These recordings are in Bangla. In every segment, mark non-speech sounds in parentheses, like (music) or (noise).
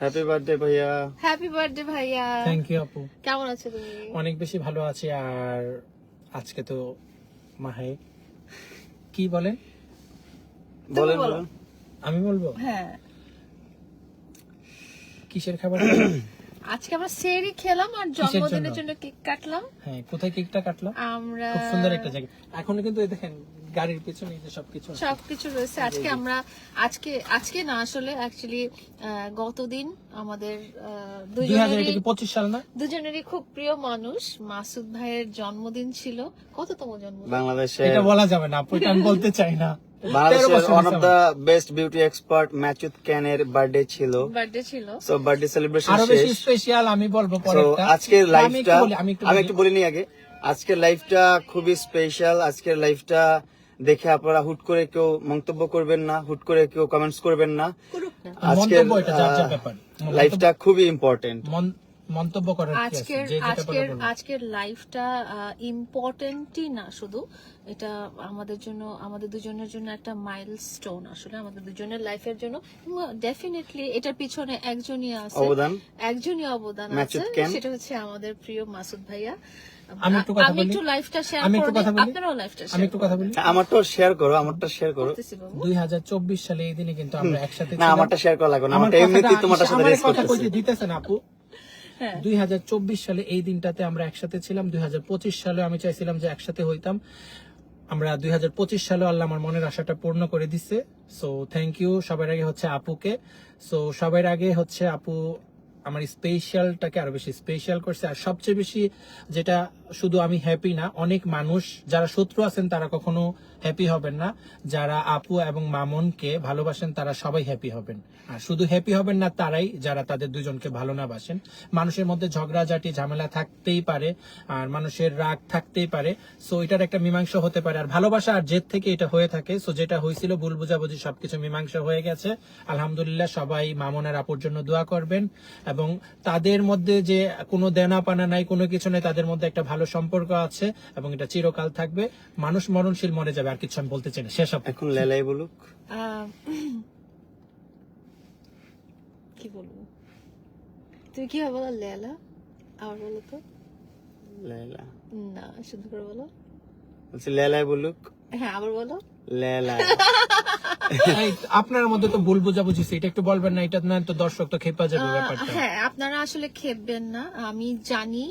হ্যাপি বার্থডে ভাইয়া হ্যাপি বার্থডে ভাইয়া থ্যাংক ইউ আপু কেমন আছো তুমি? অনেক বেশি ভালো আছি আর আজকে তো মাহে। কি বলেন বলেন বলো। আমি বলব? হ্যাঁ। কিসের খাবার? (coughs) আজকে আমরা সেরি খেলাম আর জন্মদিনের জন্য? জন্য কেক কাটলাম। হ্যাঁ কোথায় কেকটা কাটলাম আমরা খুব সুন্দর একটা জায়গা। এখন কিন্তু এই দেখেন গাড়ির পেছনে এই যে সবকিছু সবকিছু রয়েছে। আজকে আমরা আজকে আজকে না আসলে অ্যাকচুয়ালি গতদিন আমাদের দুই দুজনেরই পঁচিশ সাল না? দুজনেরই খুব প্রিয় মানুষ। মাসুদ ভাইয়ের জন্মদিন ছিল। কততম জন্মদিন? বাংলাদেশে এটা বলা যাবে না আপু এটা আমি বলতে চাই না। (laughs) বাংলাদেশের ওয়ান অফ হয়েছে বেস্ট বিউটি এক্সপার্ট ম্যাচুত ক্যানের বার্থডে ছিল। বার্থডে ছিল। সো বার্থডে সেলিব্রেশন আরও বেশি স্পেশাল আমি বলব তো আজকের লাইফটা আমি একটু একটু বলিনি আগে। আজকের লাইফটা খুবই স্পেশাল আজকের লাইফটা দেখে আপনারা হুট করে কেউ মন্তব্য করবেন না হুট করে কেউ কমেন্টস করবেন না। আজকের ব্যাপার। লাইফটা খুবই ইম্পর্টেন্ট মন্তব্য করার আজকের আজকের আজকের লাইফটা ইম্পর্টেন্টই না শুধু এটা আমাদের জন্য আমাদের দুজনের জন্য একটা মাইলস্টোন আসলে আমাদের দুজনের লাইফের জন্য। ডেফিনেটলি এটার পিছনে একজনই আছে। অবদান। একজনই অবদান আছে। সেটা হচ্ছে আমাদের প্রিয় মাসুদ ভাইয়া। আমি একটু কথা আমি বলি? একটু লাইফটা শেয়ার আমি একটু কথা বলি? আপনারাও লাইফটা আমি একটু কথা বলি। আমারটাও শেয়ার করো আমারটা শেয়ার করো। করতেছি বাবু। দুই হাজার চব্বিশ সালে এই দিনে কিন্তু আমরা একসাথে না ছিলাম। আমারটা শেয়ার করা লাগবে না। আমারটা এমনিতেই তোমারটার সাথে আমার রেস কথা করতেছি। কইতে দিতেছেন আপু? হ্যাঁ। দুই হাজার চব্বিশ সালে এই দিনটাতে আমরা একসাথে ছিলাম। দুই হাজার পঁচিশ সালে আমি চাইছিলাম যে একসাথে হইতাম। আমরা দুই হাজার পঁচিশ সালে আল্লাহ আমার মনের আশাটা পূর্ণ করে দিচ্ছে সো থ্যাংক ইউ সবার আগে হচ্ছে আপুকে। সো সবার আগে হচ্ছে আপু আমার স্পেশালটাকে আরও বেশি স্পেশাল করছে। আর সবচেয়ে বেশি যেটা শুধু আমি হ্যাপি না, অনেক মানুষ যারা শত্রু আছেন তারা কখনো হ্যাপি হবেন না। যারা আপু এবং মামনকে ভালোবাসেন তারা সবাই হ্যাপি হবেন। আর শুধু হ্যাপি হবেন না, তারাই যারা তাদের দুজনকে ভালো না বাসেন। মানুষের মধ্যে ঝগড়াঝাটি, ঝামেলা থাকতেই পারে, আর মানুষের রাগ থাকতেই পারে। সো এটার একটা মীমাংসা হতে পারে। আর ভালোবাসা আর জেদ থেকে এটা হয়ে থাকে। সো যেটা হয়েছিল, ভুল বুঝাবুঝি সবকিছু মীমাংসা হয়ে গেছে। আলহামদুলিল্লাহ, সবাই মামনের আপুর জন্য দোয়া করবেন। এবং তাদের মধ্যে যে কোনো দেনা পানা নাই, কোনো কিছু নেই, তাদের মধ্যে একটা ভালো সম্পর্ক আছে এবং এটা চিরকাল থাকবে। মানুষ মরণশীল মরে যাবে আর কিছু আমি বলতে চাই না। শেষ আপু। এখন লেলাই বলুক। কি বলব? তুমি কীভাবে বলো লেলা? আবার বলো তো। লেলা। না শুধু করে বলো। বলছি লেলাই বলুক। হ্যাঁ আবার বলো। লেলা আপনার মধ্যে তো ভুল বুঝাবুঝি এটা একটু বলবেন না এটা না তো দর্শক তো খেপা যাবে ব্যাপারটা। হ্যাঁ আপনারা আসলে খেপবেন না। আমি জানি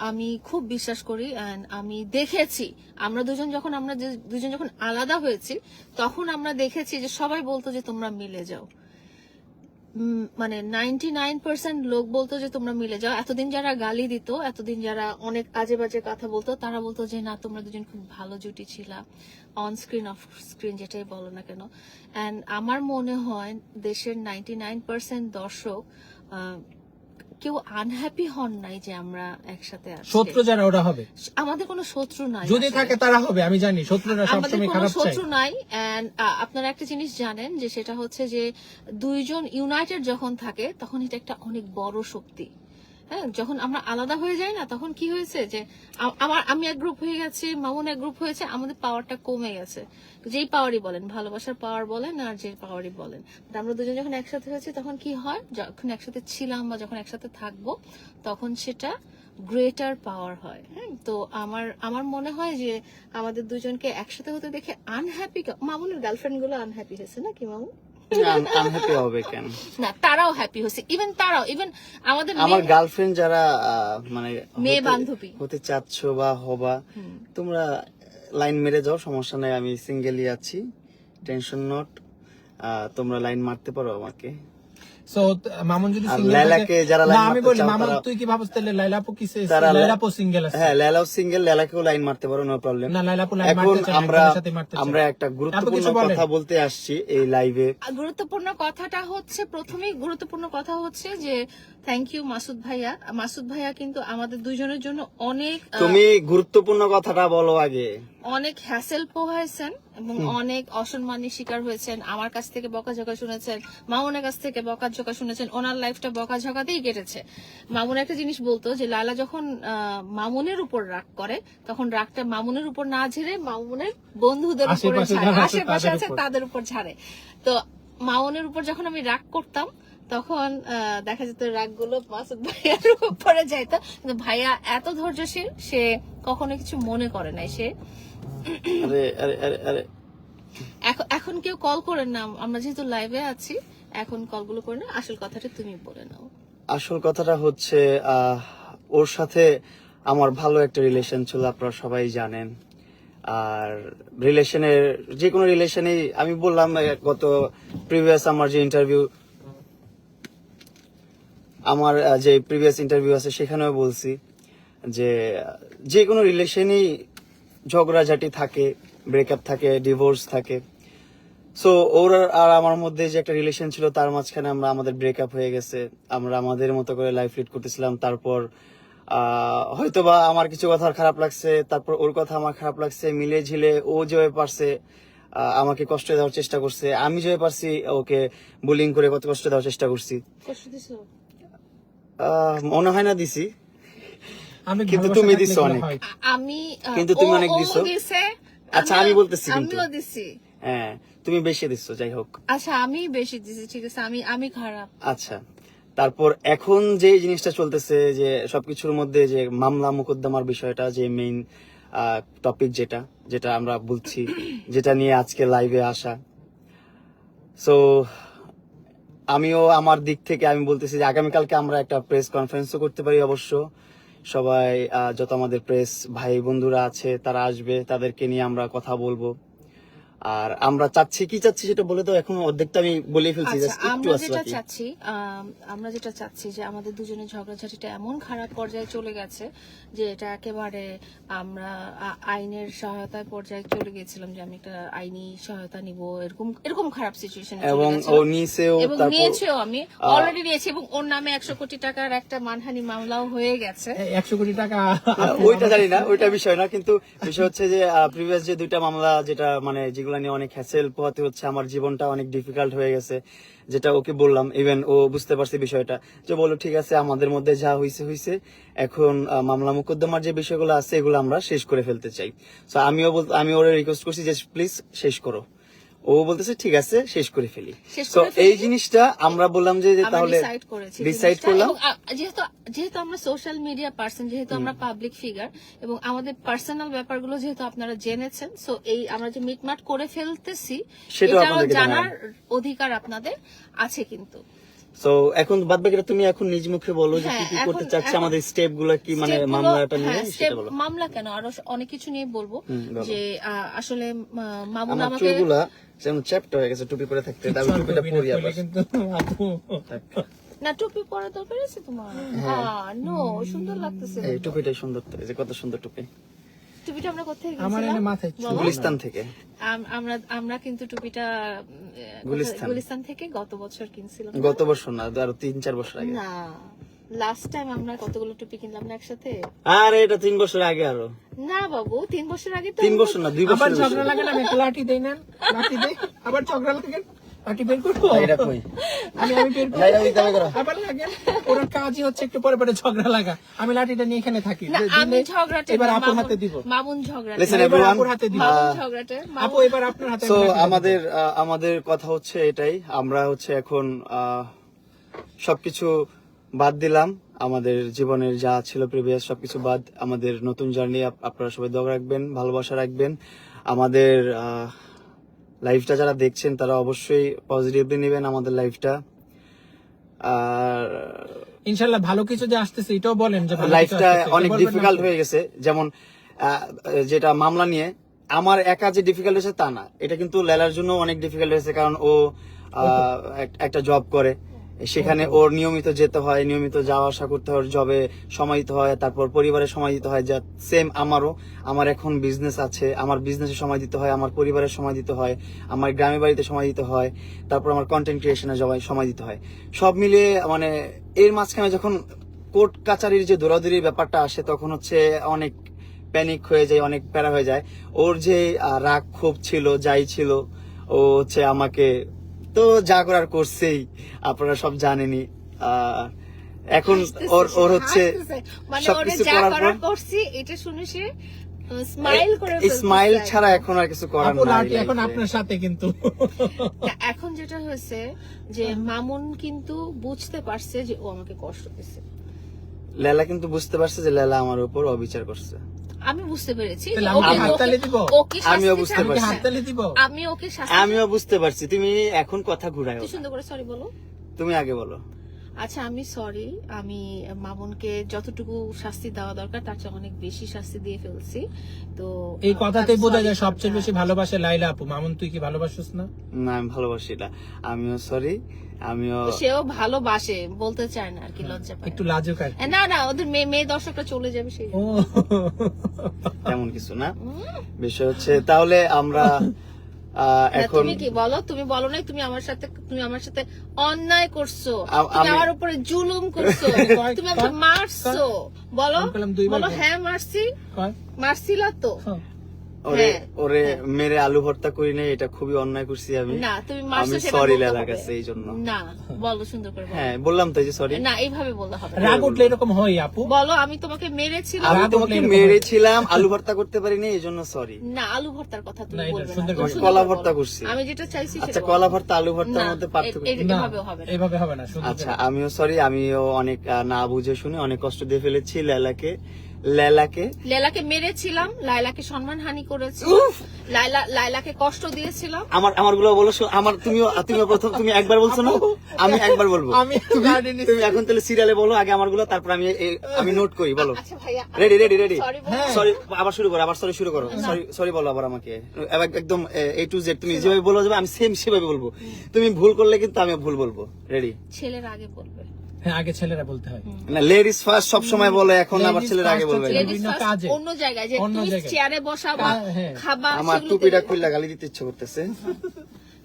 আমি খুব বিশ্বাস করি and আমি দেখেছি। আমরা দুজন যখন, আমরা দুজন যখন আলাদা হয়েছি, তখন আমরা দেখেছি যে সবাই বলতো যে তোমরা মিলে যাও। মানে নাইনটি নাইন পার্সেন্ট লোক বলতো যে তোমরা মিলে যাও। এতদিন যারা গালি দিত, এতদিন যারা অনেক আজে বাজে কথা বলতো, তারা বলতো যে, না, তোমরা দুজন খুব ভালো জুটি ছিলা। অন স্ক্রিন অফ স্ক্রিন যেটাই বলো না কেন। অ্যান্ড আমার মনে হয় দেশের নাইনটি নাইন পার্সেন্ট দর্শক কেউ আনহ্যাপি হন নাই যে আমরা একসাথে আছি। শত্রু যারা ওরা হবে। আমাদের কোনো শত্রু নাই যদি থাকে তারা হবে আমি জানি শত্রুরা সবসময় কোনো খারাপ চায়। শত্রু নাই এন্ড আপনারা একটা জিনিস জানেন যে সেটা হচ্ছে যে দুইজন ইউনাইটেড যখন থাকে তখন এটা একটা অনেক বড় শক্তি। যখন আমরা আলাদা হয়ে যাই না, তখন কি হয়েছে যে আমার আমি এক গ্রুপ হয়ে গেছি, মামুন এক গ্রুপ হয়েছে, আমাদের পাওয়ারটা কমে গেছে। যেই পাওয়ারই বলেন, ভালোবাসার পাওয়ার বলেন আর যে পাওয়ারই বলেন। আমরা দুজন যখন একসাথে হয়েছি, তখন কি হয়, যখন একসাথে ছিলাম বা যখন একসাথে থাকব, তখন সেটা গ্রেটার পাওয়ার হয়। হ্যাঁ তো আমার আমার মনে হয় যে, আমাদের দুজনকে একসাথে হতে দেখে আনহ্যাপি মামুনের গার্লফ্রেন্ডগুলো আনহ্যাপি হয়েছে না কি মামু আনহ্যাপি হবে কেন? না তারাও হ্যাপি হচ্ছে। ইভেন তারাও ইভেন আমাদের আমার গার্লফ্রেন্ড যারা মানে মেয়ে বান্ধবী। হতে চাচ্ছ বা হবা তোমরা লাইন মেরে যাও সমস্যা নাই আমি সিঙ্গেলই আছি টেনশন নট তোমরা লাইন মারতে পারো আমাকে। সো মামুন যদি লাইলাকে যারা লাইন আমি মারতে বলি মামুন তুই কি ভাবছ তাহলে লাইলাপু কি লাইলাপু সিঙ্গেল আছে? হ্যাঁ সিঙ্গেল লাইলাকেও লাইন মারতে পারো নো প্রবলেম না লাইলাপু লাইন মারতে চায় আমরা সাথে মারতে আমরা একটা গুরুত্বপূর্ণ কথা বলতে আসছি এই লাইভে গুরুত্বপূর্ণ কথাটা হচ্ছে প্রথমেই গুরুত্বপূর্ণ কথা হচ্ছে যে থ্যাংক ইউ মাসুদ ভাইয়া। মাসুদ ভাইয়া কিন্তু আমাদের দুজনের জন্য অনেক তুমি গুরুত্বপূর্ণ কথাটা বলো আগে। অনেক হ্যাসেল পোহাইছেন এবং অনেক অসম্মানের শিকার হয়েছেন। আমার কাছ থেকে বকাঝকা শুনেছেন মামুনের কাছ থেকে বকাঝকা শুনেছেন ওনার লাইফটা বকাঝকাতেই কেটেছে। মামুন একটা জিনিস বলতো যে লালা যখন আহ, মামুনের উপর রাগ করে তখন রাগটা মামুনের উপর না ঝেড়ে মামুনের বন্ধুদের উপরে আশেপাশে ঝাড়ে আছে। তাদের উপর ঝাড়ে। তো মামুনের উপর যখন আমি রাগ করতাম তখন দেখা যেত রাগগুলো মাসুদ ভাইয়ার উপরে যাইতো। কিন্তু ভাইয়া এত ধৈর্যশীল সে কখনো কিছু মনে করে নাই। সে আরে আরে আরে আরে। এখন এখন কেউ কল করেন না। আমরা যেহেতু লাইভে আছি এখন কলগুলো করে না। আসল কথাটা তুমি বলে নাও। আসল কথাটা হচ্ছে ওর সাথে আমার ভালো একটা রিলেশন ছিল আপনারা সবাই জানেন। আর রিলেশনের যে কোনো রিলেশনেই আমি বললাম গত প্রিভিয়াস আমার যে ইন্টারভিউ আমার যে প্রিভিয়াস ইন্টারভিউ আছে সেখানেও বলছি যে যে কোনো রিলেশনেই ঝগড়াঝাটি থাকে ব্রেকআপ থাকে ডিভোর্স থাকে। সো ওর আর আমার মধ্যে যে একটা রিলেশন ছিল তার মাঝখানে আমরা আমাদের ব্রেকআপ হয়ে গেছে। আমরা আমাদের মতো করে লাইফ লিড করতেছিলাম। তারপর আহ, হয়তোবা আমার কিছু কথা খারাপ লাগছে তারপর ওর কথা আমার খারাপ লাগছে মিলে ঝিলে ও যেভাবে পারছে আমাকে কষ্ট দেওয়ার চেষ্টা করছে। আমি যেভাবে পারছি ওকে বুলিং করে কত কষ্ট দেওয়ার চেষ্টা করছি। মনে হয় না দিছি আমি কিন্তু তুমি দিছো অনেক। আমি কিন্তু তুমি অনেক দিছো। আচ্ছা, আমি বলতেছি কিন্তু। আমিও দিছি হ্যাঁ তুমি বেশি দিচ্ছ যাই হোক আচ্ছা আমি বেশি দিছি ঠিক আছে আমি আমি খারাপ আচ্ছা তারপর এখন যে জিনিসটা চলতেছে যে সবকিছুর মধ্যে যে মামলা মোকদ্দমার বিষয়টা যে মেইন টপিক যেটা যেটা আমরা বলছি যেটা নিয়ে আজকে লাইভে আসা সো আমিও আমার দিক থেকে আমি বলতেছি যে আগামীকালকে আমরা একটা প্রেস কনফারেন্সও করতে পারি অবশ্য। সবাই যত আমাদের প্রেস ভাই বন্ধুরা আছে, তারা আসবে, তাদেরকে নিয়ে আমরা কথা বলব। আর আমরা চাচ্ছি কি চাচ্ছি সেটা বলে তো এখন অর্ধেকটা আমি বলে ফেলছি আচ্ছা আমরা যেটা চাচ্ছি আমরা যেটা চাচ্ছি যে আমাদের দুজনের ঝগড়াঝাটিটা এমন খারাপ পর্যায়ে চলে গেছে যে এটা একেবারে আমরা আইনের সহায়তার পর্যায়ে চলে গেছিলাম যে আমি একটা আইনি সহায়তা নিব এরকম এরকম খারাপ সিচুয়েশন এবং ও এবং নিয়েছেও আমি অলরেডি নিয়েছি এবং ওর নামে একশো কোটি টাকার একটা মানহানি মামলাও হয়ে গেছে। একশো কোটি টাকা ওইটা জানি না ওইটা বিষয় না কিন্তু বিষয় হচ্ছে যে প্রিভিয়াস যে দুইটা মামলা যেটা মানে যেগুলো নিয়ে অনেক হ্যাসেল পোহাতে হচ্ছে। আমার জীবনটা অনেক ডিফিকাল্ট হয়ে গেছে। যেটা ওকে বললাম ইভেন ও বুঝতে পারছে বিষয়টা। যে বলো ঠিক আছে, আমাদের মধ্যে যা হয়েছে হয়েছে এখন মামলা মোকদ্দমার যে বিষয়গুলো আছে, এগুলো আমরা শেষ করে ফেলতে চাই। তো আমিও আমি ওরে রিকোয়েস্ট করছি যে, প্লিজ, শেষ করো। ও বলতেছে ঠিক আছে শেষ করে ফেলি। তো এই জিনিসটা আমরা বললাম যে তাহলে ডিসাইড। করলাম। যেহেতু যেহেতু আমরা সোশ্যাল মিডিয়া পার্সন যেহেতু আমরা পাবলিক ফিগার এবং আমাদের পার্সোনাল ব্যাপারগুলো যেহেতু আপনারা জেনেছেন সো এই আমরা যে মিটমাট করে ফেলতেছি সেটা জানার অধিকার আপনাদের আছে কিন্তু। তো এখন বাদ বাকিটা তুমি এখন নিজ মুখে বলো যে কি হ্যাঁ, কি করতে চাচ্ছে আমাদের স্টেপগুলো কি মানে মামলাটা নিয়ে হ্যাঁ, সেটা বলো। মামলা কেন? আরও অনেক কিছু নিয়ে বলব যে আসলে মামুন আমাকে চুলগুলা যেমন চ্যাপ্টা হয়ে গেছে টুপি করে থাকতে আমি টুপিটা পরি আবার। না টুপি পরা দরকার আছে তোমার? নো সুন্দর লাগতেছে এই টুপিটাই সুন্দর তো এই যে কত সুন্দর টুপি। টুপিটা আমরা কোথায় আমার এনে মাথায় গুলিস্তান থেকে। আমরা আমরা কিন্তু টুপিটা গুলিস্তান। গুলিস্তান থেকে গত বছর কিনছিলাম। গত বছর না আরও তিন চার বছর আগে। না লাস্ট টাইম আমরা কতগুলো টুপি কিনলাম না একসাথে? আরে এটা তিন বছর আগে আরও। না বাবু তিন বছর আগে তো তিন বছর না দুই বছর আবার ঝগড়া লাগে না আমি লাঠি দেই না লাঠি দেই। আবার ঝগড়া লাগে লাঠি বের করব এটা কই? আমি আমি বের করব লাইটা দিতে হবে আবার লাগে। ওর কাজই হচ্ছে একটু পরে পরে ঝগড়া লাগা। আমি লাঠিটা নিয়ে এখানে থাকি। আমি দিলে এবার আপুর হাতে দিব। মামুন ঝগড়াটে। Listen, এবার আপুর হাতে দিব। মামুন ঝগড়াটে আপু এবার আপনার হাতে তো আমি লাঠি দিব। আমাদের আমাদের কথা হচ্ছে এটাই। আমরা হচ্ছে এখন আহ, সবকিছু বাদ দিলাম। আমাদের জীবনের যা ছিল প্রিভিয়াস সবকিছু বাদ। আমাদের নতুন জার্নি আপনারা সবাই দোয়া রাখবেন ভালোবাসা রাখবেন। আমাদের লাইফটা যারা দেখছেন তারা অবশ্যই পজিটিভলি নেবেন আমাদের লাইফটা আর ইনশাল্লাহ ভালো কিছু যে আসতেছে এটাও বলেন যে লাইফটা অনেক ডিফিকাল্ট হয়ে গেছে। যেমন যেটা মামলা নিয়ে আমার একা যে ডিফিকাল্ট হয়েছে তা না। এটা কিন্তু লেলার জন্য অনেক ডিফিকাল্ট হয়েছে কারণ ও একটা জব করে। সেখানে ওর নিয়মিত যেতে হয়, নিয়মিত যাওয়া আসা করতে হয় জবে সময় দিতে হয়, তারপর পরিবারে সময় দিতে হয়, যা সেম আমারও। আমার এখন বিজনেস আছে, আমার বিজনেসে সময় দিতে হয়, আমার পরিবারের সময় দিতে হয়, আমার গ্রামে বাড়িতে সময় দিতে হয়, তারপর আমার কন্টেন্ট ক্রিয়েশনে সময় দিতে হয়। সব মিলিয়ে মানে এর মাঝখানে যখন কোর্ট কাচারির যে দৌড়াদৌড়ির ব্যাপারটা আসে, তখন হচ্ছে অনেক প্যানিক হয়ে যায়, অনেক প্যারা হয়ে যায়। ওর যে রাগ ক্ষোভ ছিল, যাই ছিল, ও হচ্ছে আমাকে তো যা করার করছেই। আপনারা সব জানেনই। আহ, এখন ওর ওর হচ্ছে। মানে সবকিছু করার পর এটা শুনে সে স্মাইল করে স্মাইল ছাড়া এখন আর কিছু করার নাই এখন আপনার সাথে কিন্তু। এখন যেটা হয়েছে যে মামুন কিন্তু বুঝতে পারছে যে ও আমাকে কষ্ট দিচ্ছে লেলা কিন্তু বুঝতে পারছে যে লেলা আমার উপর অবিচার করছে। আমি বুঝতে পেরেছি আমিও বুঝতে পারছি। দিব। আমি ওকে আমিও বুঝতে পারছি। তুমি এখন কথা ঘুরাই সুন্দর করে সরি বলো। তুমি আগে বলো। আচ্ছা আমি সরি আমি মামুনকে যতটুকু শাস্তি দেওয়া দরকার তার চেয়ে অনেক বেশি শাস্তি দিয়ে ফেলছি। তো এই কথাতেই বোঝা যায় সবচেয়ে বেশি ভালোবাসে লাইলা আপু। মামুন তুই কি ভালোবাসিস না? না আমি ভালোবাসি না। আমিও সরি আমিও সেও ভালোবাসে বলতে চায় না আর কি লজ্জা পায়। একটু লাজুক আর না না ওদের মেয়ে মেয়ে দর্শকরা চলে যাবে সেই। তেমন কিছু না। বিষয় হচ্ছে তাহলে আমরা (laughs) এখন তুমি কি বলো? তুমি বলো নাই তুমি আমার সাথে তুমি আমার সাথে অন্যায় করছ। আমার উপরে জুলুম করছ। (laughs) তুমি আমাকে মারছো। বলো বলো হ্যাঁ মারছি। মারছিলা তো। ওরে হ্যাঁ, ওরে মেরে আলু ভর্তা করি নাই এটা খুবই অন্যায় করছি আমি। না তুমি আমি সরি কাছে এই জন্য না বলো সুন্দর করে হ্যাঁ বললাম তো যে সরি না এইভাবে বলতে হবে। রাগ উঠলে এরকম হয় আপু? বলো আমি তোমাকে মেরেছিলাম। আমি তোমাকে মেরেছিলাম আলু ভর্তা করতে পারিনি এই জন্য সরি না আলু ভর্তার কথা তুমি বলবে না। সুন্দর করে কলা ভর্তা করছি। আমি যেটা চাইছি আচ্ছা কলা ভর্তা আলু ভর্তার মধ্যে পার্থক্য? না এভাবেও হবে না। এভাবে হবে না আচ্ছা আমিও সরি আমিও অনেক না বুঝে শুনে অনেক কষ্ট দিয়ে ফেলেছি লেলাকে। লেলাকে লেলাকে মেরেছিলাম লাইলাকে সম্মানহানি করেছি। লাইলা লাইলাকে কষ্ট দিয়েছিলাম। আমার আমারগুলো বলো আমার তুমিও তুমিও প্রথম তুমি একবার বলছো না? আমি একবার বলব। আমি তুমি এখন তাহলে সিরিয়ালে বলো আগে আমারগুলো তারপর আমি আমি নোট করি বলো। আচ্ছা রেডি রেডি রেডি সরি। আবার শুরু করো আবার সরি শুরু করো। সরি সরি বলো আবার আমাকে। একদম এ টু জেড তুমি যেভাবে বলো যাবে আমি সেম সেভাবে বলব। তুমি ভুল করলে কিন্তু আমি ভুল বলব। রেডি ছেলের আগে বলবে। হ্যাঁ আগে ছেলেরা বলতে হয়। না লেডিস ফার্স্ট সব সময় বলে এখন আবার Ladies ছেলের আগে বলবে। কাজে। অন্য জায়গায় যে তুমি চেয়ারে হ্যাঁ। খাবা আমার টুপিটা খুললা গালি দিতে ইচ্ছে করতেছে।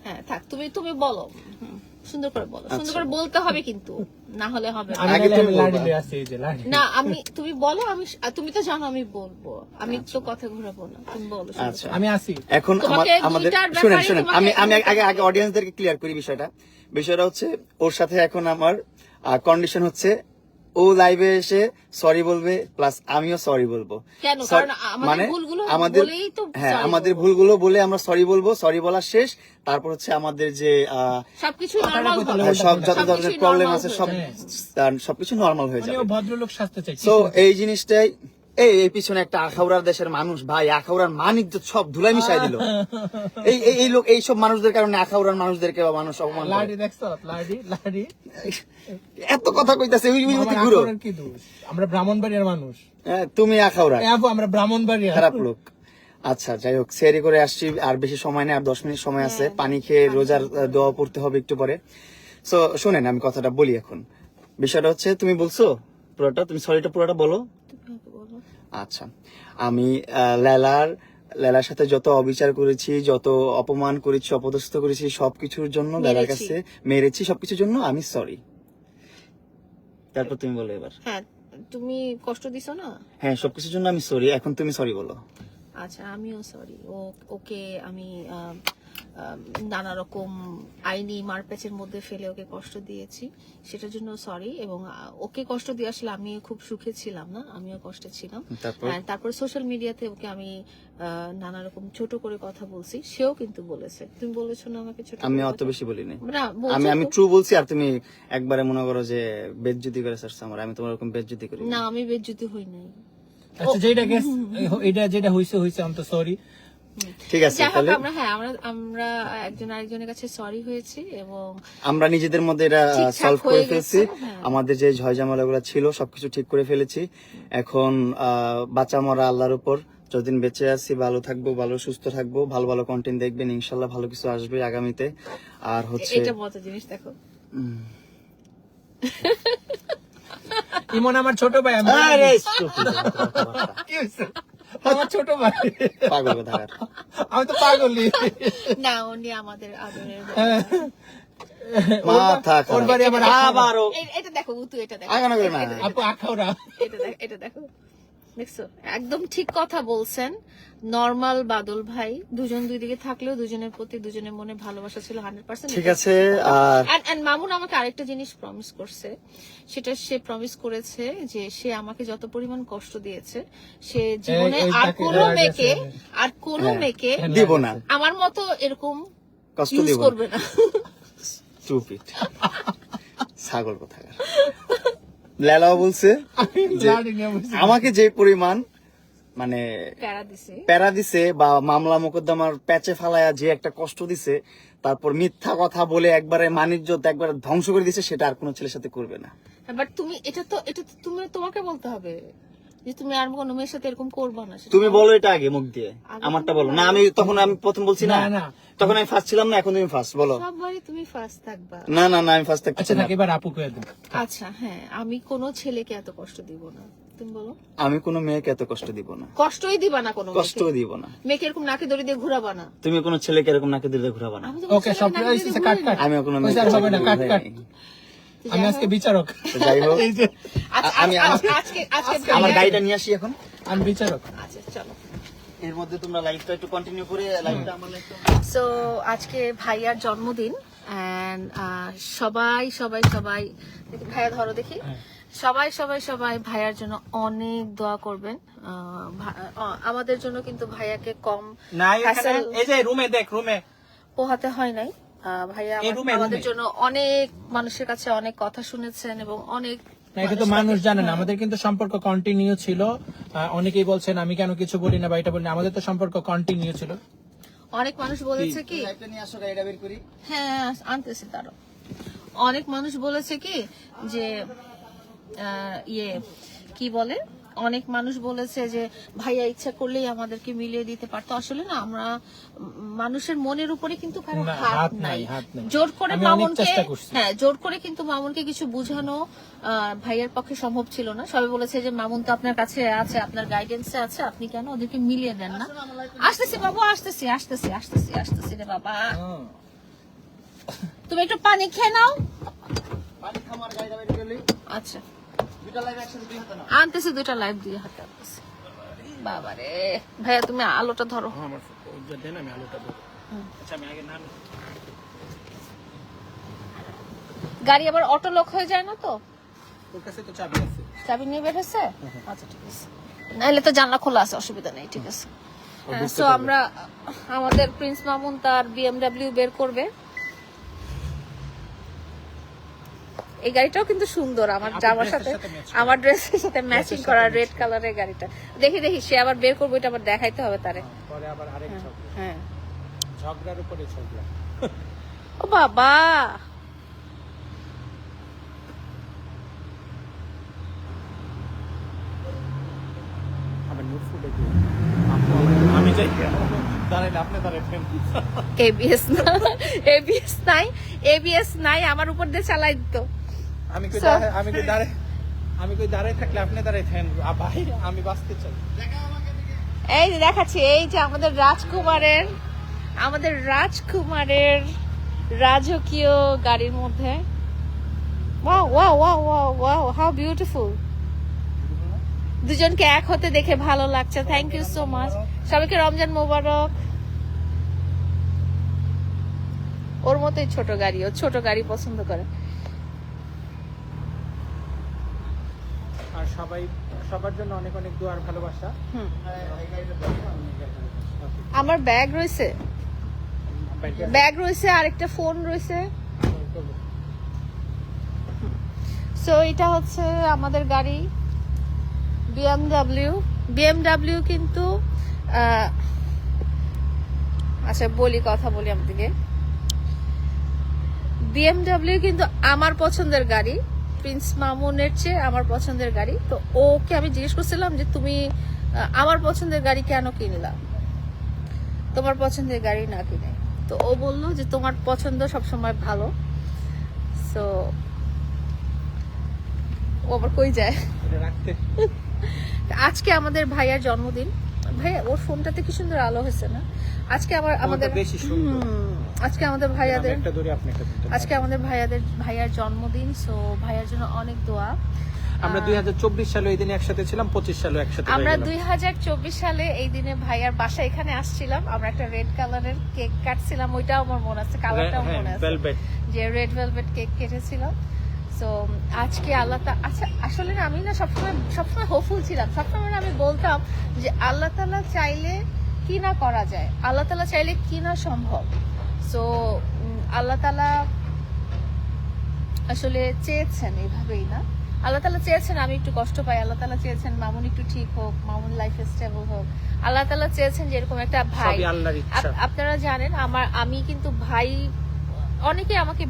হ্যাঁ থাক তুমি তুমি বলো। সুন্দর করে বলো। সুন্দর আচ্ছা। করে বলতে হবে কিন্তু না হলে হবে না। আমি আগে তুমি আমি লাড়ি বলবা। লিয়ে আসছি এই যে লাড়ি। না আমি তুমি বলো আমি তুমি তো জানো আমি বলব। আমি তো কথা ঘুরাবো না। তুমি বলো আচ্ছা। আমি আসি। এখন আমাদের শুনেন শুনেন আমি আমি আগে আগে অডিয়েন্সদেরকে ক্লিয়ার করি বিষয়টা। বিষয়টা হচ্ছে ওর সাথে এখন আমার কন্ডিশন হচ্ছে ও লাইভে এসে সরি বলবে প্লাস আমিও সরি বলব। কেন? Sorry- কারণ আমাদের মানে আমাদের হ্যাঁ আমাদের ভুলগুলো বলে আমরা সরি বলব সরি বলা শেষ। তারপর হচ্ছে আমাদের যে হলে সব যত ধরনের প্রবলেম আছে হয়ে সব যাবে। সবকিছু নর্মাল হয়ে মানে যাবে। ভদ্রলোক সাজতে চাই সো এই জিনিসটাই এই এই পিছনে একটা আখাউড়ার দেশের মানুষ ভাই আখাউড়ার মান ইজ্জত সব ধুলাই মিশাই দিল। (laughs) এই এই- লোক এই সব মানুষদের কারণে আখাউড়ার মানুষদেরকে মানুষ অপমান লাড়ি দেখছ? লাড়ি লাড়ি। এত কথা কইতাছে ঘুরো। কি দোষ? আমরা ব্রাহ্মণবাড়িয়ার মানুষ। হ্যাঁ, তুমি আখাউড়া আপু আমরা ব্রাহ্মণবাড়িয়া খারাপ লোক। আচ্ছা যাই হোক সেরি করে আসছি আর বেশি সময় নেই আর দশ মিনিট সময় আছে। পানি খেয়ে রোজার দোয়া পড়তে হবে একটু পরে। সো শোনেন আমি কথাটা বলি এখন। বিষয়টা হচ্ছে তুমি বলছো পুরোটা তুমি সরিটা পুরোটা বলো। বলো। আচ্ছা আমি লেলার লেলার সাথে যত অবিচার করেছি যত অপমান করেছি অপদস্থ করেছি সবকিছুর জন্য লেলার কাছে মেরেছি সবকিছুর জন্য আমি সরি তারপর তুমি বলো এবার। হ্যাঁ তুমি কষ্ট দিছো না? হ্যাঁ সবকিছুর জন্য আমি সরি এখন তুমি সরি বলো। আচ্ছা আমিও সরি ওকে আম, নানা রকম আইনি মারপ্যাচের মধ্যে ফেলে ওকে কষ্ট দিয়েছি। সেটার জন্য সরি এবং ওকে কষ্ট দিয়ে আসলে আমি খুব সুখে ছিলাম না আমিও কষ্টে ছিলাম। তারপর? সোশ্যাল মিডিয়াতে ওকে আমি নানা রকম ছোট করে কথা বলছি সেও কিন্তু বলেছে। তুমি বলেছ না আমাকে ছোট আমি অত বেশি বলিনি। না আমি আমি ট্রু বলছি আর তুমি একবারে মনে করো যে বেজ্জুতি করে সারছো আমার আমি তোমার এরকম বেজ্জুতি করি না আমি বেজ্জুতি হই নাই। আচ্ছা যেটা গেস এটা যেটা হইছে হইছে অন্ত সরি ঠিক আছে তাহলে আমরা হ্যাঁ আমরা আমরা একজন আরেকজনের কাছে সরি হয়েছি এবং আমরা নিজেদের মধ্যে এটা সলভ করে ফেলছি। হ্যাঁ। আমাদের যে ঝয়ঝামেলা গুলো ছিল সবকিছু ঠিক করে ফেলেছি। এখন আহ, বাঁচা মরা আল্লাহর উপর যতদিন বেঁচে আছি ভালো থাকব ভালো সুস্থ থাকব ভালো ভালো কন্টেন্ট দেখবেন ইনশাল্লাহ ভালো কিছু আসবে আগামীতে। আর হচ্ছে এটা মতো জিনিস দেখো। ইমন আমার ছোট ভাই আমি আমার ছোট ভাই। পাগল কোথাকার। আমি তো পাগলই। না উনি আমাদের আদরের মাথা ওর বাড়ি আমার আবারও। এটা দেখো উতু এটা দেখো। আগানো করে না আপু আখাওরা এটা দেখো এটা দেখো। দেখছ? একদম ঠিক কথা বলছেন। নর্মাল বাদল ভাই দুজন দুই দিকে থাকলেও দুজনের প্রতি দুজনের মনে ভালোবাসা ছিল হান্ড্রেড পার্সেন্ট। ঠিক আছে আর মামুন আমাকে আরেকটা জিনিস প্রমিস করছে। সেটা সে প্রমিস করেছে যে সে আমাকে যত পরিমাণ কষ্ট দিয়েছে সে জীবনে আর কোনো মেয়েকে আর কোনো হ্যাঁ। মেয়েকে দিব না। আমার মতো এরকম কষ্ট দিব করবে না। স্টুপিড (laughs) ছাগল কোথাকার। লেলাও বলছে আমাকে যে পরিমাণ মানে প্যারা দিছে। প্যারা দিছে বা মামলা মোকদ্দমার প্যাচে ফালায়া যে একটা কষ্ট দিছে তারপর মিথ্যা কথা বলে একবারে মানিজ্য একবারে ধ্বংস করে দিছে সেটা আর কোনো ছেলের সাথে করবে না। বাট তুমি এটা তো এটা তো তুমি তোমাকে বলতে হবে। যে তুমি আর কোনো মেয়ের সাথে এরকম করবে না তুমি বলো এটা আগে মুখ দিয়ে আমারটা বলো। না আমি তখন আমি প্রথম বলছি না। তখন আমি ফার্স্ট ছিলাম না এখন তুমি ফার্স্ট বলো। সববারই তুমি ফার্স্ট থাকবা। না না না আমি ফার্স্ট আচ্ছা থাকছি না। থাক এবার আপু কয়ে দেন। আচ্ছা হ্যাঁ আমি কোনো ছেলেকে এত কষ্ট দিব না। তুমি বলো। আমি কোনো মেয়েকে এত কষ্ট দিব না। কষ্টই দিবা না কোনো কষ্ট মেয়েকে। দিব না। মেয়েকে এরকম নাকে দড়ি দিয়ে ঘুরাবা না। তুমি কোনো ছেলেকে এরকম নাকে দিতে ঘুরাবা না। আমি ওকে সব দিয়ে কাট কাট। না। আমিও কোনো ওই হবে না কাট কাট। আমি আজকে বিচারক। যাই হোক। এই যে আমি- আমার- আজকে আজকে আমার গাড়িটা নিয়ে আসি এখন। আমি বিচারক। আচ্ছা চলো। এর মধ্যে তোমরা লাইফটা একটু কন্টিনিউ করে লাইফটা আমার সো আজকে ভাইয়ার জন্মদিন এন্ড সবাই সবাই সবাই দেখি, ভাইয়া ধরো দেখি। হ্যাঁ। সবাই সবাই সবাই ভাইয়ার জন্য অনেক দোয়া করবেন। আহ, আমাদের জন্য কিন্তু ভাইয়াকে কম এই যে রুমে দেখ রুমে পোহাতে হয় নাই। ভাইয়া আমাদের জন্য অনেক মানুষের কাছে অনেক কথা শুনেছেন এবং অনেক এটা তো মানুষ জানে না। আমাদের কিন্তু সম্পর্ক কন্টিনিউ ছিল। অনেকেই বলছেন আমি কেন কিছু বলি না বা এটা বলি না? আমাদের তো সম্পর্ক কন্টিনিউ ছিল। অনেক মানুষ বলেছে কি? লাইফটা নিয়ে আসো গাড়িটা বের করি। হ্যাঁ আনতেছি তারও অনেক মানুষ বলেছে কি যে আহ, ইয়ে কি বলে? অনেক মানুষ বলেছে যে ভাইয়া ইচ্ছা করলেই আমাদেরকে মিলিয়ে দিতে পারতো। আসলে না আমরা মানুষের মনের উপরে কিন্তু কারও হাত নাই। জোর করে মামুনকে হ্যাঁ জোর করে কিন্তু মামুনকে কিছু বোঝানো ভাইয়ার পক্ষে সম্ভব ছিল না। সবাই বলেছে যে মামুন তো আপনার কাছে আছে আপনার গাইডেন্সে আছে আপনি কেন ওদেরকে মিলিয়ে দেন না? আসতেছি বাবু আসতেছি আসতেছি আসতেছি আসতেছি রে বাবা। তুমি একটু পানি খেয়ে নাও। আচ্ছা। আনতেছি দুইটা লাইভ দিয়ে হাতে আনতেছি। বাবারে। ভাইয়া তুমি আলোটা ধরো। দেন আমি আলুটা দেবো আচ্ছা আমি আগে নাম। গাড়ি আবার অটো লক হয়ে যায় না তো? ওর কাছে তো চাবি আছে। চাবি নিয়ে বেরোছে আচ্ছা ঠিক আছে। নাহলে তো জানলা খোলা আছে অসুবিধা নেই ঠিক আছে। সো আমরা আমাদের প্রিন্স মামুন তার বিএমডাব্লিউ বের করবে। এই গাড়িটাও কিন্তু সুন্দর আমার জামার সাথে। আমার ড্রেসের সাথে ম্যাচিং করা রেড কালারের গাড়িটা। দেখি দেখি সে আবার বের করব এটা আবার দেখাইতে হবে তারে। পরে আবার আরেক ঝগড়া। হ্যাঁ। ঝগড়ার উপরে ঝগড়া। ও বাবা! আমি যাই। এবিএস না এবিএস এবিএস নাই আমার উপর দিয়ে চালাই দিত। আমি কই আমি কই দাঁড়াই আমি কই দাঁড়াই থাকলে আপনি আ ভাই আমি বাঁচতে চাই। এই যে দেখাচ্ছি এই যে আমাদের রাজকুমারের আমাদের রাজকুমারের রাজকীয় গাড়ির মধ্যে। Wow wow wow wow wow how beautiful দুজনকে এক হতে দেখে ভালো লাগছে। থ্যাংক ইউ সো মাচ সবাইকে রমজান মোবারক। ওর মতোই ছোট গাড়ি ও ছোট গাড়ি পছন্দ করে। সবাই সবার জন্য অনেক অনেক দোয়ার ভালোবাসা। আমার ব্যাগ রয়েছে। ব্যাগ রয়েছে আরেকটা ফোন রয়েছে। সো এটা হচ্ছে আমাদের গাড়ি। বিএমডাব্লিউ বিএমডাব্লিউ কিন্তু আচ্ছা বলি কথা বলি আমাদেরকে। বিএমডাব্লিউ কিন্তু আমার পছন্দের গাড়ি। প্রিন্স মামুনের চেয়ে আমার পছন্দের গাড়ি। তো ওকে আমি জিজ্ঞেস করছিলাম যে তুমি আমার পছন্দের গাড়ি কেন কিনলা? তোমার পছন্দের গাড়ি না কিনে। তো ও বলল যে তোমার পছন্দ সবসময় ভালো। সো ও আবার কই যায়? আজকে আমাদের ভাইয়ার জন্মদিন। ভাইয়া ওর ফোনটাতে কি সুন্দর আলো হয়েছে না? আজকে আবার আমাদের বেশি সুন্দর। আজকে আমাদের আমি ভাইয়াদের একটা ধরে আপনি একটা আজকে আমাদের ভাইয়াদের ভাইয়ার জন্মদিন সো ভাইয়ার জন্য অনেক দোয়া। আমরা দুই হাজার চব্বিশ সালে এই দিনে একসাথে ছিলাম পঁচিশ সালে একসাথে আমরা দুই হাজার চব্বিশ সালে এই দিনে ভাইয়ার বাসা এখানে আসছিলাম। আমরা একটা রেড কালারের কেক কাটছিলাম ওইটাও আমার মনে আছে কালারটাও হ্যাঁ, মনে আছে। যে রেড ভেলভেট কেক কেটেছিলাম তো আজকে আল্লাহ আচ্ছা আসলে না আমি না সবসময় সবসময় হোপফুল ছিলাম। সবসময় আমি বলতাম যে আল্লাহ তালা চাইলে কি না করা যায়? আল্লাহ তালা চাইলে কি না সম্ভব? সো আল্লাহ তালা আসলে চেয়েছেন এইভাবেই না। আল্লাহ তালা চেয়েছেন আমি একটু কষ্ট পাই আল্লাহ তালা চেয়েছেন মামুন একটু ঠিক হোক মামুন লাইফ স্টেবল হোক। আল্লাহ তালা চেয়েছেন যে এরকম একটা ভাই। আপনারা জানেন আমার আমি কিন্তু ভাই অনেকে আমাকে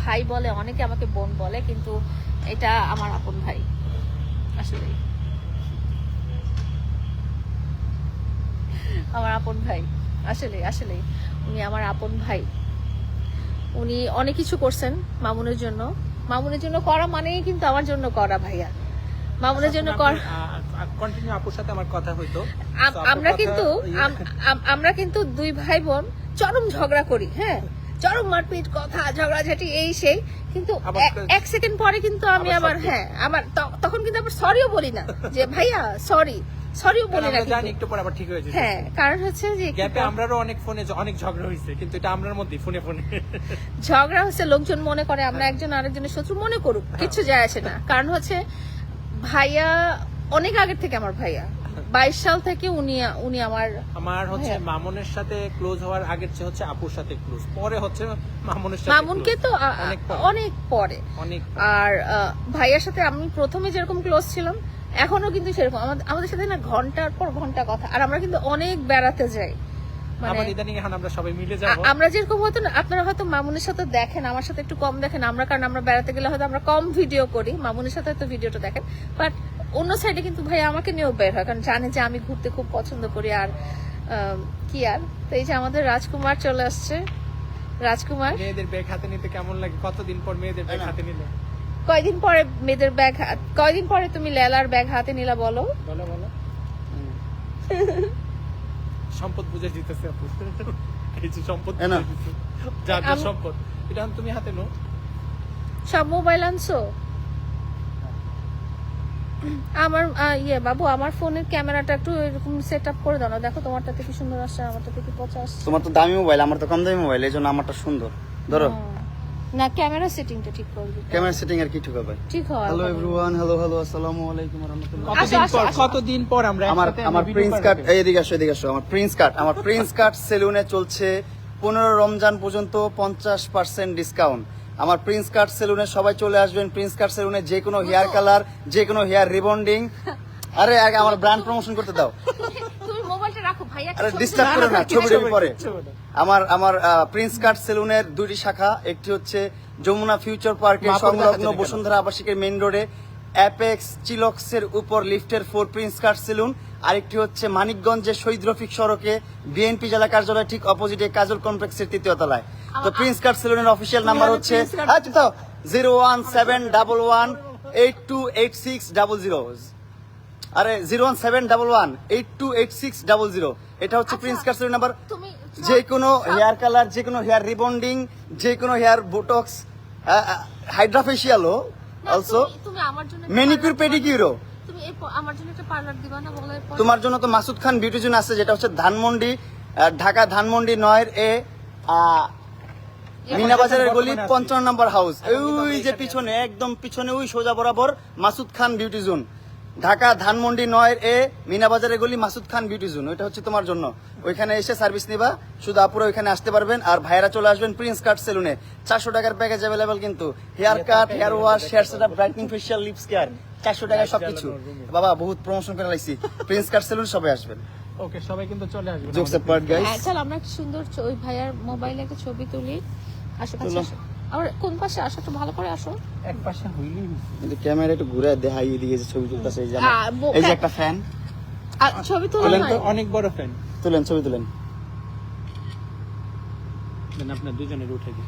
ভাই বলে অনেকে আমাকে বোন বলে কিন্তু এটা আমার আপন ভাই আসলে আমার আপন ভাই। আসলে আসলে উনি আমার আপন ভাই। উনি অনেক কিছু করছেন মামুনের জন্য। মামুনের জন্য করা মানেই কিন্তু আমার জন্য করা ভাইয়া। মামুনের জন্য করা কন্টিনিউ আপুর সাথে আমার কথা হইতো। আমরা কিন্তু ইয়ে- আম- আম- আমরা কিন্তু দুই ভাই বোন চরম ঝগড়া করি হ্যাঁ? চরম মারপিট কথা ঝগড়াঝাটি এই সেই। কিন্তু এক সেকেন্ড পরে কিন্তু আমি আবার আবার হ্যাঁ আমার তখন কিন্তু আবার সরিও বলি না। যে ভাইয়া সরি সরিও বলি আমরা জানি একটু পরে আবার ঠিক হয়ে যাবে হ্যাঁ কারণ হচ্ছে যে গ্যাপে আমরারও অনেক ফোনে অনেক ঝগড়া হয়েছে কিন্তু এটা আমরার মধ্যে ফোনে ফোনে। ঝগড়া হচ্ছে লোকজন মনে করে আমরা একজন আরেকজনের শত্রু মনে করুক কিছু যায় আসে না। কারণ হচ্ছে ভাইয়া অনেক আগের থেকে আমার ভাইয়া। বাইশ সাল থেকে উনি উনি আমার আমার হচ্ছে হ্যাঁ। মামুনের সাথে ক্লোজ হওয়ার আগের চেয়ে হচ্ছে আপুর সাথে ক্লোজ পরে হচ্ছে মামুনের সাথে মামুনকে তো অনেক পরে। অনেক আর ভাইয়ার সাথে আমি প্রথমে যেরকম ক্লোজ ছিলাম এখনও কিন্তু সেরকম। আমাদের- আমাদের সাথে না ঘণ্টার পর ঘণ্টা কথা। আর আমরা কিন্তু অনেক বেড়াতে যাই। মানে আমরা মিলে আমরা যেরকম হয়তো না আপনারা হয়তো মামুনের সাথে দেখেন আমার সাথে একটু কম দেখেন। আমরা কারণ আমরা বেড়াতে গেলে হয়তো আমরা কম ভিডিও করি। মামুনের সাথে হয়তো ভিডিওটা দেখেন। বাট অন্য সাইডে কিন্তু ভাই আমাকে নিয়েও বের হয়। কারণ জানে যে আমি ঘুরতে খুব পছন্দ করি। আর কি আর? তো এই যে আমাদের রাজকুমার চলে আসছে। রাজকুমার? মেয়েদের ব্যাগ হাতে নিতে কেমন লাগে? কতদিন পর মেয়েদের ব্যাগ হাতে নিলে? কয়দিন পরে মেয়েদের ব্যাগ হাত- কয়দিন পরে তুমি লেলার ব্যাগ হাতে নিলা বলো? বলো বলো। সম্পদ বুঝে দিতেছে আপু। এই যে সম্পদ যার আম- সম্পদ। এটা তুমি হাতে নো সব মোবাইল আনছো? আমার ইয়ে বাবু আমার ফোনের ক্যামেরাটা একটু এরকম সেট আপ করে দাও না। দেখো তোমারটাতে কি সুন্দর আসছে আমারটাতে কি পচা আসছে। তোমার তো দামি মোবাইল আমার তো কম দামি মোবাইল এই জন্য আমারটা সুন্দর। ধরো। না ক্যামেরা সেটিংটা ঠিক করে ক্যামেরা সেটিং আর কি ঠিক হবে? ঠিক হয় হ্যালো এভরিওয়ান হ্যালো হ্যালো আসসালামু আলাইকুম ওয়া রাহমাতুল্লাহ। কতদিন পর আসো। কতদিন পর আমরা আমার আমার প্রিন্স কাট এদিকে আসো এদিকে আসো। আমার প্রিন্স কাট আমার প্রিন্স কাট সেলুনে চলছে পনেরো রমজান পর্যন্ত পঞ্চাশ পার্সেন্ট ডিসকাউন্ট আমার প্রিন্স কাট সেলুনে সবাই চলে আসবেন। প্রিন্স কাট সেলুনে যে কোনো হেয়ার কালার যে কোনো হেয়ার রিবন্ডিং আরে আগে আমার ব্র্যান্ড প্রমোশন করতে দাও। তুমি মোবাইলটা রাখো ভাইয়া আরে ছবি ডিস্টার্ব না, করো না, না ছবি পরে। না। আমার আমার আহ, প্রিন্স কাট সেলুনের দুইটি শাখা একটি হচ্ছে যমুনা ফিউচার পার্কের সংলগ্ন? বসুন্ধরা আবাসিকের মেইন রোডে অ্যাপেক্স চিলক্সের উপর লিফটের ফোর প্রিন্স কাট সেলুন আরেকটি হচ্ছে মানিকগঞ্জের শহীদ রফিক সড়কে বিএনপি জেলা কার্যালয় ঠিক অপোজিটে কাজল কমপ্লেক্সের তৃতীয় তলায়। তো প্রিন্স কাট সেলুনের অফিসিয়াল নাম্বার হচ্ছে zero one seven double one eight two eight six double zero আরে zero one seven double one eight two eight six double zero এটা হচ্ছে প্রিন্স কার্ড সেলুন নাম্বার তুমি যে কোনো হেয়ার কালার যে কোনো হেয়ার রিবন্ডিং যে কোনো হেয়ার বোটক্স হাইড্রাফেশিয়ালও অলসো মেনিকিউর? পেডিকিউরও তোমার জন্য তো মাসুদ খান বিউটিজুন আছে যেটা হচ্ছে ধানমন্ডি ঢাকা ধানমন্ডি নয়ের এ মিনাবাজারের গলি পঞ্চান্ন নম্বর হাউস ওই যে পিছনে একদম পিছনে ওই সোজা বরাবর মাসুদ খান বিউটি জোন ঢাকা ধানমন্ডি নয়ের এ মিনা বাজারের গলি মাসুদ খান বিউটি জোন ওইটা হচ্ছে তোমার জন্য। ওইখানে এসে সার্ভিস নিবা শুধু আপুরা ওইখানে আসতে পারবেন আর ভাইরা চলে আসবেন প্রিন্স কাট সেলুনে চারশো টাকার প্যাকেজ অ্যাভেলেবেল কিন্তু। Hair cut hair wash hair setup brightening facial lips care চারশো টাকায় সবকিছু। বাবা বহুত প্রমোশন করে লাইছি। প্রিন্স কাট সেলুন সবাই আসবেন। ওকে সবাই কিন্তু চলে আসবে জোকস অ্যাপার্ট গাইস হ্যাঁ চল আমরা একটা সুন্দর ওই ভাইয়ার মোবাইলে একটা ছবি তুলি। আসো। আর কোন পাশে আসো একটু ভালো করে আসো। এক পাশে হইলেই হইছে। কিন্তু ক্যামেরা একটু ঘুরে দেখাই এদিকে যে ছবি তুলতেছে এই যে বো- এই যে হ্যাঁ। একটা ফ্যান আর ছবি তোলা তুলেন তো। অনেক বড় ফ্যান তুলেন ছবি তুলেন। দেন আপনার দুজনের উঠে দিই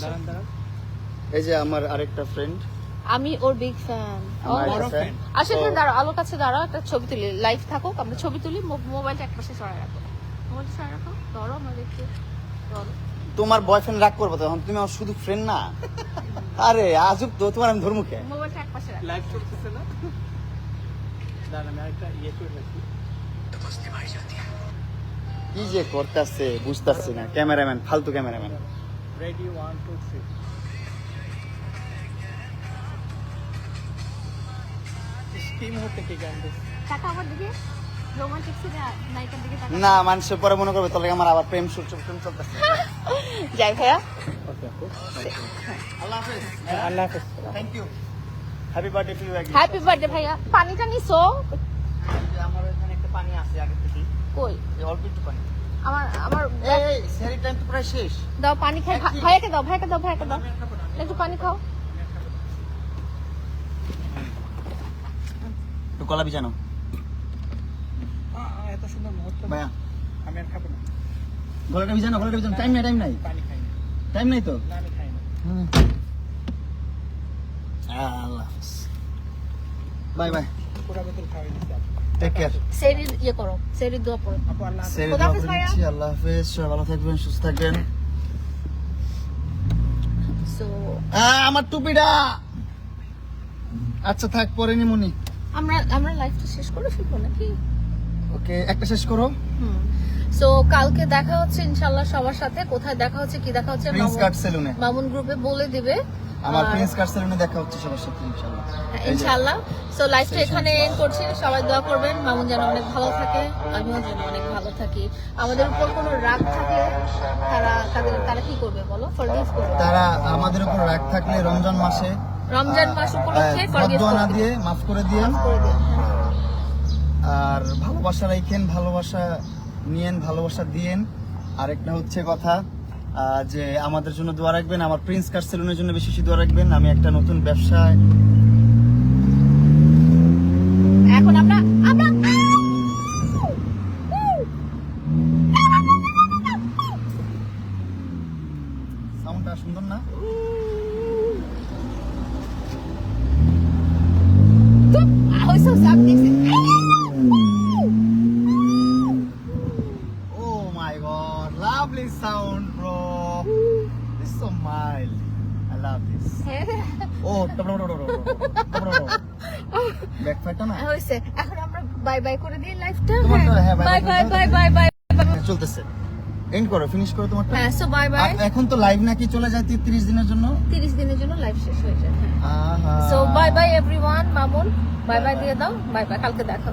দাঁড়ান দাঁড়ান। এই যে আমার আরেকটা ফ্রেন্ড আমি ওর বিগ ফ্যান fan। এখানে দাঁড়াও আলোর কাছে দাঁড়াও একটা ছবি তুলি লাইভ থাকুক। আমরা ছবি তুলি মো- মোবাইলটা এক পাশে সরাই রাখো মোবাইলটা সরাই রাখো। ধরো আমরা দেখছি। ধরো। তোমার বয়ফ্রেন্ড রাগ করব তখন। তুমি আমার শুধু ফ্রেন্ড না? আরে আজব তো তোমার আমি ধর্মুখে ইয়ে কি যে করতেছে বুঝতেছি না। ক্যামেরাম্যান ফালতু cameraman. Ready one two three এই মুহূর্তে কি গান টাকা আমার দিকে। না মানুষ পরে মনে করবে তাহলে আমার আবার প্রেম সুর প্রেম চলতেছে। যাই ভাইয়া। আল্লাহ হাফেজ। আল্লাহ হাফেজ। Thank you happy birthday to you happy birthday ভাইয়া। পানিটা নিছো? আমার এখানে একটা পানি আছে আগে থেকে। কই? এই অল্প একটু পানি। আমার আমার এই সেরি টাইম তো প্রায় শেষ। দাও পানি খাই ভাইয়াকে দাও ভাইয়াকে দাও ভাইয়াকে দাও। একটু পানি খাও। একটু কলা বিছানো মুহূর্ত ভাইয়া। আমি আর খাব না। গলাটা বিছানো গলাটা বিছানো টাইম নাই টাইম নাই। পানি খাই না। টাইম নাই তো? না আমি খাই না। আল্লাহ। Bye bye. পুরা বোতল খাওয়াই দিচ্ছি টেক কেয়ার সেরি ইয়ে করো সেরি দোয়া পড়ো। আপু আল্লাহ হাফেজ। সেরি খোদা দোয়া হাফেজ করে ভাইয়া। আল্লাহ হাফেজ। সবাই ভালো থাকবেন সুস্থ থাকবেন। সো আমার টুপিটা! আচ্ছা থাক পরে নিমুনি। আমরা আমরা লাইফটা শেষ করে ফেলব নাকি? ওকে একটা শেষ করো। সো কালকে দেখা হচ্ছে ইনশাল্লাহ সবার সাথে। কোথায় দেখা হচ্ছে কি দেখা হচ্ছে প্রিন্স কাট সেলুনে মামুন গ্রুপে বলে দিবে। আমার প্রিন্স কাট সেলুনে দেখা হচ্ছে সবার সাথে ইনশাআল্লাহ হ্যাঁ, ইনশাল্লাহ। সো লাইফটা এখানে এন্ড করছি। সবাই দোয়া করবেন। মামুন যেন অনেক ভালো থাকে। আমিও যেন অনেক ভালো থাকি। আমাদের উপর কোনো রাগ থাকলে তারা তাদের তারা কি করবে বলো? ফরগিভ করবে। তারা আমাদের উপর রাগ থাকলে রমজান মাসে রমজান মাস উপলক্ষে ফরগিভ করবে। দিয়ে মাফ করে করে দিন আর ভালোবাসা রাখেন ভালোবাসা নিয়েন, ভালোবাসা দিয়েন। আরেকটা হচ্ছে কথা যে আমাদের জন্য দোয়া রাখবেন, আমার প্রিন্স কার সেলুনের জন্য বেশি বেশি দোয়া রাখবেন। আমি একটা নতুন ব্যবসায় এখন তো লাইভ নাকি চলে যায় 30 দিনের জন্য? 30 দিনের জন্য লাইভ শেষ হয়ে যায় আহা। So bye bye everyone Mamun bye bye দিয়ে দাও বাই বাই কালকে দেখা